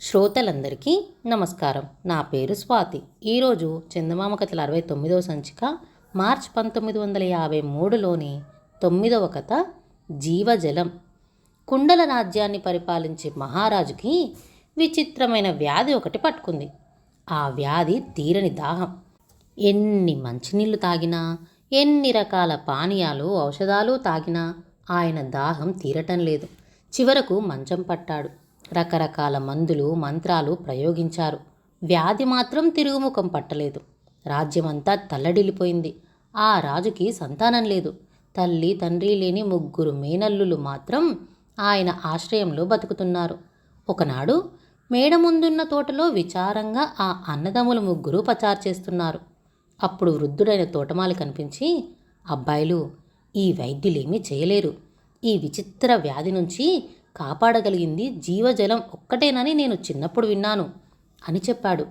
శ్రోతలందరికీ నమస్కారం. నా పేరు స్వాతి. ఈరోజు చందమామ కథల అరవై తొమ్మిదవ సంచిక మార్చ్ పంతొమ్మిది వందల యాభై మూడులోని తొమ్మిదవ కథ జీవజలం. కుండల రాజ్యాన్ని పరిపాలించే మహారాజుకి విచిత్రమైన వ్యాధి ఒకటి పట్టుకుంది. ఆ వ్యాధి తీరని దాహం. ఎన్ని మంచినీళ్ళు తాగినా ఎన్ని రకాల పానీయాలు ఔషధాలు తాగినా ఆయన దాహం తీరటం లేదు. చివరకు మంచం పట్టాడు. రకరకాల మందులు మంత్రాలు ప్రయోగించారు. వ్యాధి మాత్రం తిరుగుముఖం పట్టలేదు. రాజ్యమంతా తల్లడిల్లిపోయింది. ఆ రాజుకి సంతానం లేదు. తల్లి తండ్రి లేని ముగ్గురు మేనల్లులు మాత్రం ఆయన ఆశ్రయంలో బతుకుతున్నారు. ఒకనాడు మేడ ముందున్న తోటలో విచారంగా ఆ అన్నదమ్ములు ముగ్గురు పచారు చేస్తున్నారు. అప్పుడు వృద్ధుడైన తోటమాలి కనిపించి అబ్బాయిలు ఈ వైద్యులేమీ చేయలేరు. ఈ విచిత్ర వ్యాధి నుంచి కాపాడగలిగింది జీవజలం ఒక్కటేనని నేను చిన్నప్పుడు విన్నాను అని చెప్పాడు.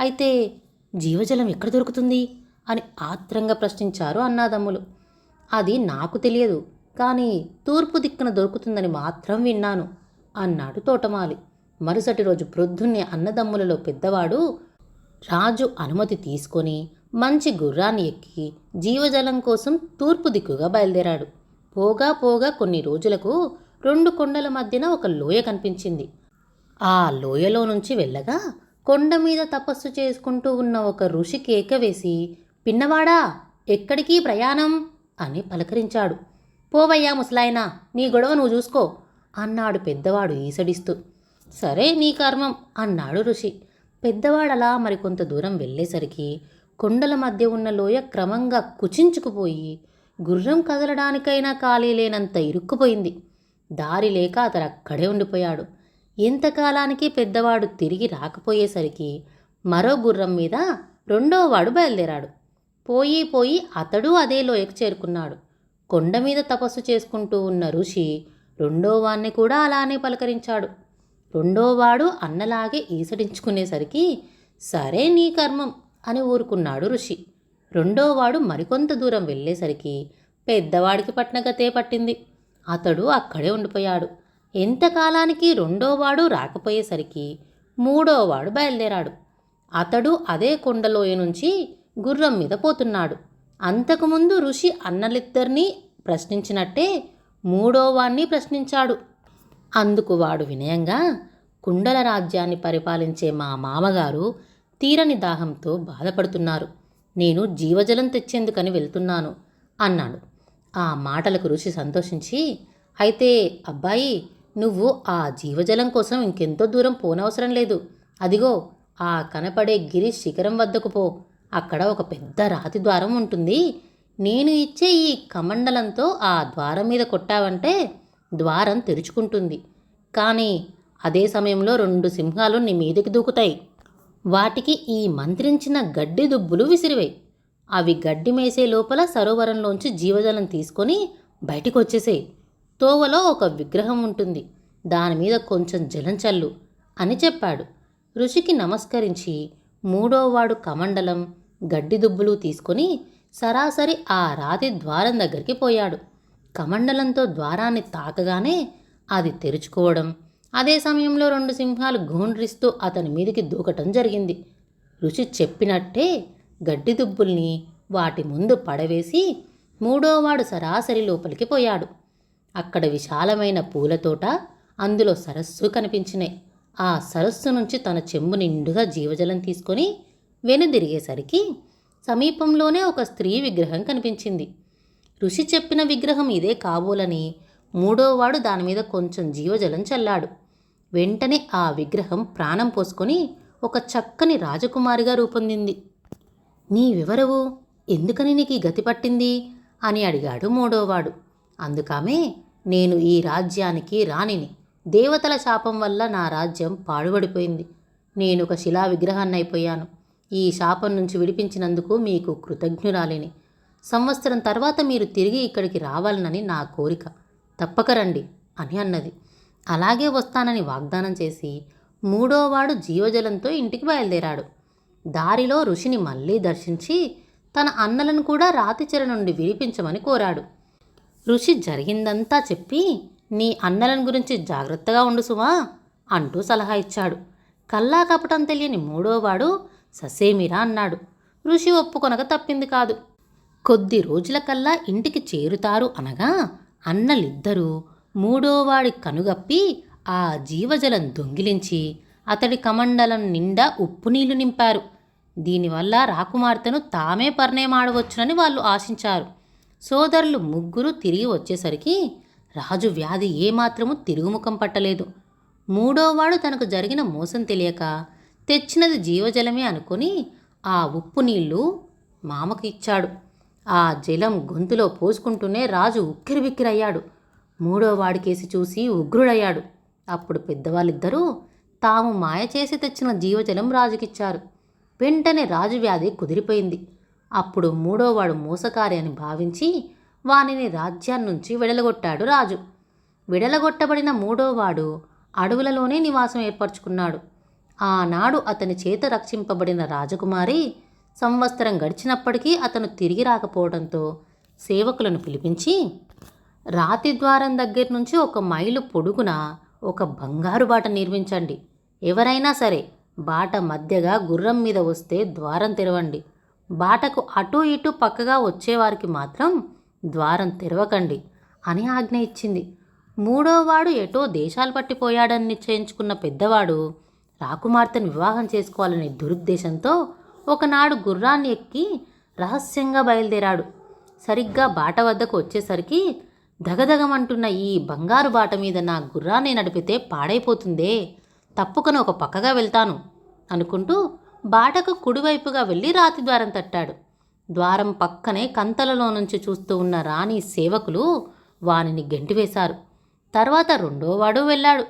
అయితే జీవజలం ఎక్కడ దొరుకుతుంది? అని ఆత్రంగా ప్రశ్నించారు అన్నాదమ్ములు. అది నాకు తెలియదు కానీ తూర్పు దిక్కున దొరుకుతుందని మాత్రం విన్నాను అన్నాడు తోటమాలి. మరుసటి రోజు ప్రొద్దున్నే అన్నదమ్ములలో పెద్దవాడు రాజు అనుమతి తీసుకొని మంచి గుర్రాన్ని ఎక్కి జీవజలం కోసం తూర్పు దిక్కుగా బయలుదేరాడు. పోగా పోగా కొన్ని రోజులకు రెండు కొండల మధ్యన ఒక లోయ కనిపించింది. ఆ లోయలో నుంచి వెళ్ళగా కొండ మీద తపస్సు చేసుకుంటూ ఉన్న ఒక ఋషి కేక వేసి పిన్నవాడా ఎక్కడికి ప్రయాణం? అని పలకరించాడు. పోవయ్యా ముసలాయనా నీ గొడవ నువ్వు చూసుకో అన్నాడు పెద్దవాడు ఈసడిస్తూ. సరే నీ కర్మం అన్నాడు ఋషి. పెద్దవాడలా మరికొంత దూరం వెళ్ళేసరికి కొండల మధ్య ఉన్న లోయ క్రమంగా కుచించుకుపోయి గుర్రం కదలడానికైనా ఖాళీ లేనంత ఇరుక్కుపోయింది. దారి లేక అతను అక్కడే ఉండిపోయాడు. ఇంతకాలానికి పెద్దవాడు తిరిగి రాకపోయేసరికి మరో గుర్రం మీద రెండోవాడు బయలుదేరాడు. పోయి పోయి అతడు అదే లోయకు చేరుకున్నాడు. కొండ మీద తపస్సు చేసుకుంటూ ఉన్న ఋషి రెండోవాణ్ణి కూడా అలానే పలకరించాడు. రెండోవాడు అన్నలాగే ఈసడించుకునేసరికి సరే నీ కర్మం అని ఊరుకున్నాడు ఋషి. రెండోవాడు మరికొంత దూరం వెళ్ళేసరికి పెద్దవాడికి పట్టిన గతే పట్టింది. అతడు అక్కడే ఉండిపోయాడు. ఎంతకాలానికి రెండోవాడు రాకపోయేసరికి మూడోవాడు బయలుదేరాడు. అతడు అదే కొండలోయ నుంచి గుర్రం మీద పోతున్నాడు. అంతకుముందు ఋషి అన్నలిద్దరినీ ప్రశ్నించినట్టే మూడోవాణ్ణి ప్రశ్నించాడు. అందుకు వాడు వినయంగా కుండల రాజ్యాన్ని పరిపాలించే మా మామగారు తీరని దాహంతో బాధపడుతున్నారు. నేను జీవజలం తెచ్చేందుకని వెళ్తున్నాను అన్నాడు. ఆ మాటలకు ఋషి సంతోషించి అయితే అబ్బాయి నువ్వు ఆ జీవజలం కోసం ఇంకెంతో దూరం పోనవసరం లేదు. అదిగో ఆ కనపడే గిరి శిఖరం వద్దకు పో. అక్కడ ఒక పెద్ద రాతి ద్వారం ఉంటుంది. నేను ఇచ్చే ఈ కమండలంతో ఆ ద్వారం మీద కొట్టావంటే ద్వారం తెరుచుకుంటుంది. కానీ అదే సమయంలో రెండు సింహాలు నీ మీదకి దూకుతాయి. వాటికి ఈ మంత్రించిన గడ్డి దుబ్బులు విసిరివేయి అవి గడ్డి మేసే లోపల సరోవరంలోంచి జీవజలం తీసుకొని బయటికి వచ్చేసేయి తోవలో ఒక విగ్రహం ఉంటుంది. దాని మీద కొంచెం జలం చల్లు అని చెప్పాడు. ఋషికి నమస్కరించి మూడోవాడు కమండలం గడ్డి దుబ్బులు తీసుకొని సరాసరి ఆ రాతి ద్వారం దగ్గరికి పోయాడు. కమండలంతో ద్వారాన్ని తాకగానే అది తెరుచుకోవడం అదే సమయంలో రెండు సింహాలు గోండ్రిస్తూ అతని మీదకి దూకటం జరిగింది. రుచి చెప్పినట్టే గడ్డి దుబ్బుల్ని వాటి ముందు పడవేసి మూడోవాడు సరాసరి లోపలికి పోయాడు. అక్కడ విశాలమైన పూలతోట అందులో సరస్సు కనిపించినాయి. ఆ సరస్సు నుంచి తన చెంబు నిండుగా జీవజలం తీసుకొని వెనుదిరిగేసరికి సమీపంలోనే ఒక స్త్రీ విగ్రహం కనిపించింది. ఋషి చెప్పిన విగ్రహం ఇదే కాబోలని మూడోవాడు దాని మీద కొంచెం జీవజలం చల్లాడు. వెంటనే ఆ విగ్రహం ప్రాణం పోసుకొని ఒక చక్కని రాజకుమారిగా రూపొందింది. నీవెవరవు ఎందుకని నీకు ఈ గతి పట్టింది? అని అడిగాడు మూడోవాడు. అందుకామే నేను ఈ రాజ్యానికి రాణిని దేవతల శాపం వల్ల నా రాజ్యం పాడుబడిపోయింది. నేను ఒక శిలా విగ్రహాన్ని అయిపోయాను ఈ శాపం నుంచి విడిపించినందుకు మీకు కృతజ్ఞురాలిని. సంవత్సరం తర్వాత మీరు తిరిగి ఇక్కడికి రావాలనని నా కోరిక. తప్పక రండి అని అన్నది. అలాగే వస్తానని వాగ్దానం చేసి మూడోవాడు జీవజలంతో ఇంటికి బయలుదేరాడు. దారిలో ఋషిని మళ్ళీ దర్శించి తన అన్నలను కూడా రాతిచెర నుండి విడిపించమని కోరాడు. ఋషి జరిగిందంతా చెప్పి నీ అన్నలను గురించి జాగ్రత్తగా ఉండు సుమా అంటూ సలహా ఇచ్చాడు. కల్లా కపటం తెలియని మూడోవాడు ససేమిరా అన్నాడు. ఋషి ఒప్పుకొనక తప్పింది కాదు. కొద్ది రోజుల కల్లా ఇంటికి చేరుతారు అనగా అన్నలిద్దరూ మూడోవాడి కనుగప్పి ఆ జీవజలం దొంగిలించి అతడి కమండలం నిండా ఉప్పు నీళ్ళు నింపారు. దీనివల్ల రాకుమార్తెను తామే పరిణయమాడవచ్చునని వాళ్ళు ఆశించారు. సోదరులు ముగ్గురు తిరిగి వచ్చేసరికి రాజు వ్యాధి ఏమాత్రము తిరుగుముఖం పట్టలేదు. మూడోవాడు తనకు జరిగిన మోసం తెలియక తెచ్చినది జీవజలమే అనుకొని ఆ ఉప్పు నీళ్ళు మామకు ఇచ్చాడు. ఆ జలం గొంతులో పోసుకుంటూనే రాజు ఉక్కిరిబిక్కిరయ్యాడు. మూడో వాడికేసి చూసి ఉగ్రుడయ్యాడు. అప్పుడు పెద్దవాళ్ళిద్దరూ తాము మాయ చేసి తెచ్చిన జీవజలం రాజుకిచ్చారు. వెంటనే రాజు వ్యాధి కుదిరిపోయింది. అప్పుడు మూడోవాడు మోసకారి అని భావించి వానిని రాజ్యాన్నుంచి విడలగొట్టాడు రాజు. విడలగొట్టబడిన మూడోవాడు అడవులలోనే నివాసం ఏర్పరచుకున్నాడు. ఆనాడు అతని చేత రక్షింపబడిన రాజకుమారి సంవత్సరం గడిచినప్పటికీ అతను తిరిగి రాకపోవడంతో సేవకులను పిలిపించి రాతి ద్వారం దగ్గర నుంచి ఒక మైలు పొడుగున ఒక బంగారు బాట నిర్మించండి. ఎవరైనా సరే బాట మధ్యగా గుర్రం మీద వస్తే ద్వారం తెరవండి. బాటకు అటు ఇటు పక్కగా వచ్చేవారికి మాత్రం ద్వారం తెరవకండి అని ఆజ్ఞ ఇచ్చింది. మూడోవాడు ఎటో దేశాలు పట్టిపోయాడని నిశ్చయించుకున్న పెద్దవాడు రాకుమార్తెను వివాహం చేసుకోవాలనే దురుద్దేశంతో ఒకనాడు గుర్రాన్ని ఎక్కి రహస్యంగా బయలుదేరాడు. సరిగ్గా బాట వద్దకు వచ్చేసరికి దగదగమంటున్న ఈ బంగారు బాట మీద నా గుర్రాన్ని నడిపితే పాడైపోతుందే తప్పుకొని ఒక పక్కగా వెళ్తాను అనుకుంటూ బాటకు కుడివైపుగా వెళ్ళి రాతి ద్వారం తట్టాడు. ద్వారం పక్కనే కంతలలో నుంచి చూస్తూ ఉన్న రాణి సేవకులు వానిని గెంటివేశారు. తర్వాత రెండోవాడు వెళ్ళాడు.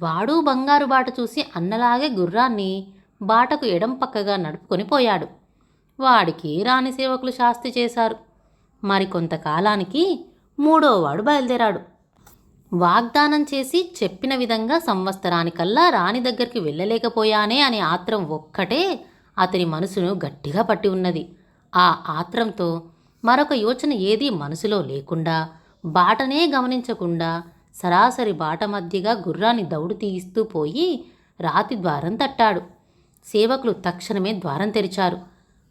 వాడు బంగారు బాట చూసి అన్నలాగే గుర్రాన్ని బాటకు ఎడం పక్కగా నడుపుకొని పోయాడు. వాడికి రాణి సేవకులు శాస్తి చేశారు. మరికొంతకాలానికి మూడోవాడు బయలుదేరాడు. వాగ్దానం చేసి చెప్పిన విధంగా సంవత్సరానికల్లా రాణి దగ్గరికి వెళ్ళలేకపోయానే అనే ఆత్రం ఒక్కటే అతని మనసును గట్టిగా పట్టి ఉన్నది. ఆ ఆత్రంతో మరొక యోచన ఏదీ మనసులో లేకుండా బాటనే గమనించకుండా సరాసరి బాట మధ్యగా గుర్రాన్ని దౌడు తీయిస్తూ పోయి రాతి ద్వారం తట్టాడు. సేవకులు తక్షణమే ద్వారం తెరిచారు.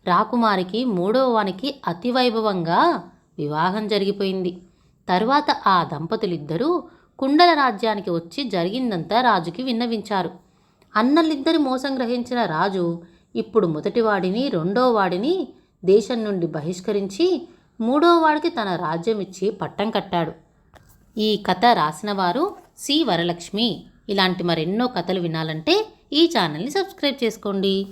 రాకుమారికి మూడో వానికి అతివైభవంగా వివాహం జరిగిపోయింది. తరువాత ఆ దంపతులిద్దరూ కుండల రాజ్యానికి వచ్చి జరిగిందంతా రాజుకి విన్నవించారు. అన్నలిద్దరి మోసం గ్రహించిన రాజు ఇప్పుడు మొదటివాడిని రెండోవాడిని దేశం నుండి బహిష్కరించి మూడోవాడికి తన రాజ్యం ఇచ్చి పట్టం కట్టాడు. ఈ కథ రాసినవారు సి. వరలక్ష్మి. ఇలాంటి మరెన్నో కథలు వినాలంటే ఈ ఛానల్ని సబ్స్క్రైబ్ చేసుకోండి.